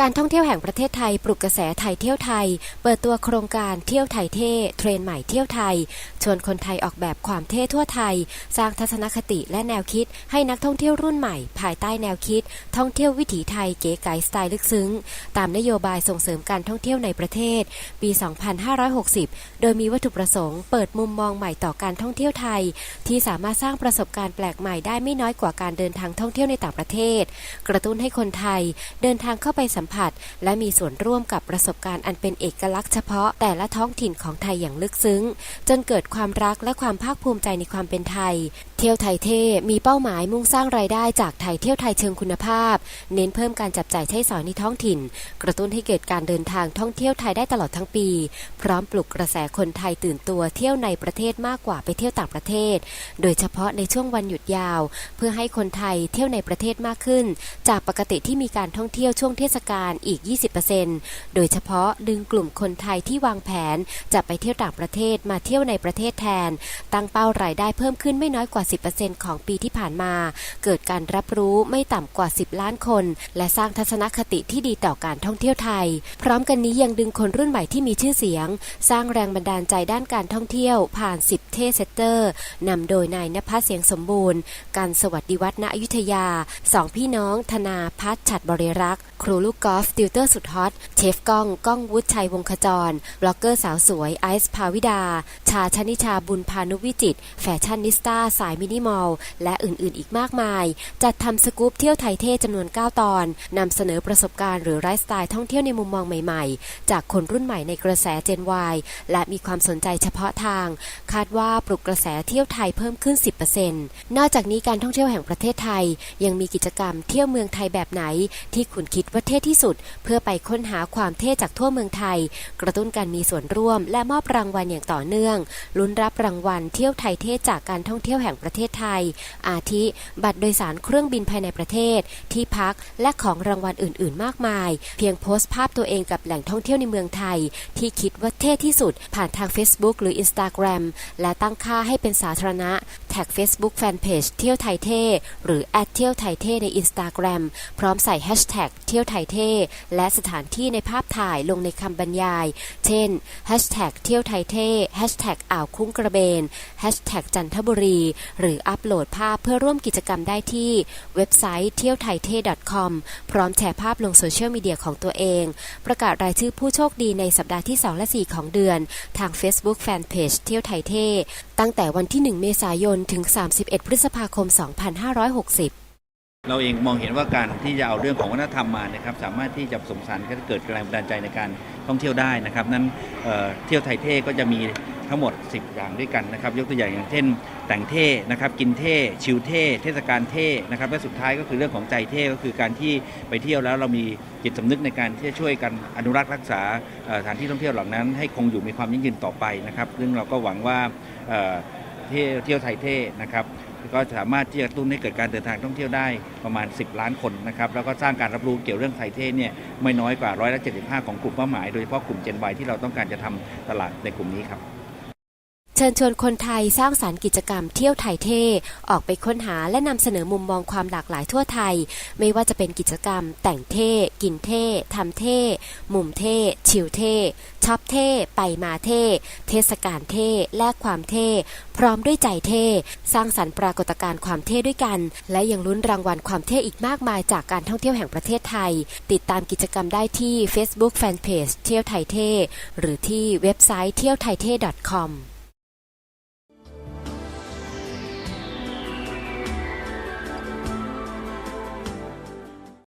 การท่องเที่ยวแห่งประเทศไทยปลุกกระแสไทยเที่ยวไทย เปิดตัวโครงการเที่ยวไทยเท่เทรนใหม่เที่ยวไทย ชวนคนไทยออกแบบความเท่ทั่วไทย สร้างทัศนคติและแนวคิด ให้นักท่องเที่ยวรุ่นใหม่ ภายใต้แนวคิด ท่องเที่ยววิถีไทยเก๋ไก๋สไตล์ลึกซึ้ง ตามนโยบายส่งเสริมการท่องเที่ยวในประเทศ ปี 2560 โดยมีวัตถุประสงค์ เปิดมุมมองใหม่ต่อการท่องเที่ยวไทย ที่สามารถสร้างประสบการณ์แปลกใหม่ได้ไม่น้อยกว่าการเดินทางท่องเที่ยวในต่างประเทศ กระตุ้นให้คนไทยเดินทางเข้าไปสัมผัส และมีส่วนร่วมกับประสบการณ์อันเป็นเอกลักษณ์เฉพาะแต่ละท้องถิ่นของไทยอย่างลึกซึ้ง จนเกิดความรักและความภาคภูมิใจในความเป็นไทย เที่ยวไทยเท่มีเป้าหมายมุ่งสร้างรายได้จากไทยเที่ยวไทยเชิงคุณภาพ เน้นเพิ่มการจับจ่ายใช้สอยในท้องถิ่น กระตุ้นให้เกิดการเดินทางท่องเที่ยวไทยได้ตลอดทั้งปี พร้อมปลุกกระแสคนไทยตื่นตัวเที่ยวในประเทศมากกว่าไปเที่ยวต่างประเทศ โดยเฉพาะในช่วงวันหยุดยาว เพื่อให้คนไทยเที่ยวในประเทศมากขึ้น จากปกติที่มีการท่องเที่ยวช่วงเทศกาลอีก 20%โดยเฉพาะดึงกลุ่มคนไทยที่วางแผนจะไปเที่ยวต่างประเทศมาเที่ยวในประเทศแทน ตั้งเป้ารายได้เพิ่มขึ้นไม่น้อยกว่า10%ของปีที่ผ่านมา เกิดการรับรู้ไม่ต่ำกว่า 10 ล้านคน และสร้างทัศนคติที่ดีต่อการท่องเที่ยวไทย พร้อมกันนี้ยังดึงคนรุ่นใหม่ที่มีชื่อเสียง สร้างแรงบันดาลใจด้านการท่องเที่ยว ผ่าน 10 เทเซตเตอร์นำโดยนายนภัสเสียงสมบูรณ์ การสวัสดิวัฒนอยุธยาสองพี่น้องธนาพัฒน์ฉัดบริรักษ์ ครูลูกกอล์ฟติวเตอร์สุดฮอต เชฟก้อง ก้องวุฒิชัยวงขจร บล็อกเกอร์สาวสวย ไอซ์ภาวิดา ชาชนิชาบุญพานุวิจิต แฟชั่นนิสตาสายมินิมอล และอื่นๆ อีกมากมาย จัดทำสกู๊ปเที่ยวไทยเท่จำนวน 9 ตอนนำเสนอประสบการณ์หรือไลฟ์สไตล์ท่องเที่ยวในมุมมองใหม่ๆ จากคนรุ่นใหม่ในกระแส Gen Y และมีความสนใจเฉพาะทาง คาดว่าปลุกกระแสเที่ยวไทยเพิ่มขึ้น 10%นอกจากนี้การท่องเที่ยวแห่งประเทศไทย ยังมีกิจกรรมเที่ยวเมืองไทยแบบไหน ที่คุณคิดว่าเท่ที่สุด เพื่อไปค้นหาความเท่จากทั่วเมืองไทย กระตุ้นการมีส่วนร่วม และมอบรางวัลอย่างต่อเนื่อง ลุ้นรับรางวัลเที่ยวไทยเท่จากการท่องเที่ยวแห่งประเทศไทย อาทิ บัตรโดยสารเครื่องบินภายในประเทศ ที่พักและของรางวัลอื่น ๆ มากมาย เพียงโพสต์ภาพตัวเองกับแหล่งท่องเที่ยวในเมืองไทย ที่คิดว่าเท่ที่สุด ผ่านทาง Facebook หรือ Instagram และตั้งค่าให้เป็นสาธารณะ แท็ก Facebook Fanpage เที่ยวไทยเท่หรือแอดเที่ยวไทยเท่ใน Instagram พร้อมใส่แฮชแท็กเที่ยวที่ยวไทยเท่ และสถานที่ในภาพถ่ายลงในคำบรรยาย เช่นเที่ยวไทยเท่อ่าวคุ้งกระเบนจันทบุรี หรืออัปโหลดภาพเพื่อร่วมกิจกรรมได้ที่เว็บไซต์เที่ยวไทยเท่ .com พร้อมแชร์ภาพลงโซเชียลมีเดียของตัวเอง ประกาศรายชื่อผู้โชคดีในสัปดาห์ที่ 2 และ 4 ของเดือน ทาง Facebook Fanpage เที่ยวไทยเท่ ตั้งแต่วันที่ 1 เมษายน ถึง 31 พฤษภาคม 2560 เราเองมองเห็นว่าการที่จะเอาเรื่องของวัฒนธรรมมานะครับสามารถที่จะผสมสานก็เกิดแรงบันดาลใจในการท่องเที่ยวได้นะครับ นั้นเเที่ยวไทยเท่ก็จะมีทั้งหมด 10 อย่างด้วยกันนะครับ ยกตัวอย่างอย่างเช่น แต่งเท่นะครับกินเท่ชิลเท่เทศกาลเท่นะครับและสุดท้ายก็คือเรื่องของใจเท่ก็คือการที่ไปเที่ยวแล้วเรามีจิตสำนึกในการที่จะช่วยกันอนุรักษ์รักษาสถานที่ท่องเที่ยวเหล่านั้น ให้คงอยู่มีความยั่งยืนต่อไปนะครับ ซึ่งเราก็หวังว่าเที่ยวไทยเท่นะครับ ก็สามารถที่จะกระตุ้นให้เกิดการเดินทางท่องเที่ยวได้ประมาณ 10 ล้านคนนะครับแล้วก็สร้างการรับรู้เกี่ยวเรื่องไทยเทศเนี่ยไม่น้อยกว่าร้อยละ75 ของกลุ่มเป้าหมาย โดยเฉพาะกลุ่มเจนวัยที่เราต้องการจะทำตลาดในกลุ่มนี้ครับ ชิญชวนคนไทยสร้างสารรค์กิจกรรมเที่ยวไทยเท่ออกไปค้นหาและนำเสนอมุมมองความหลากหลายทั่วไทย ไม่ว่าจะเป็นกิจกรรม แต่งเท่ กินเท่ทำเท่ มุมเท่ ชิลเท่ช็อปเท่ ไปมาเท่ เทศกาลเท่แลกความเท่ พร้อมด้วยใจเท่ สร้างสรรค์ปรากฏการณ์ความเท่ด้วยกัน และยังลุ้นรางวัลความเท่อีกมากมายจากการท่องเที่ยวแห่งประเทศไทย ติดตามกิจกรรมได้ที่ Facebook Fanpage เที่ยวไทยเท่หรือที่เว็บไซต์เที่ยวไทยเท่ .com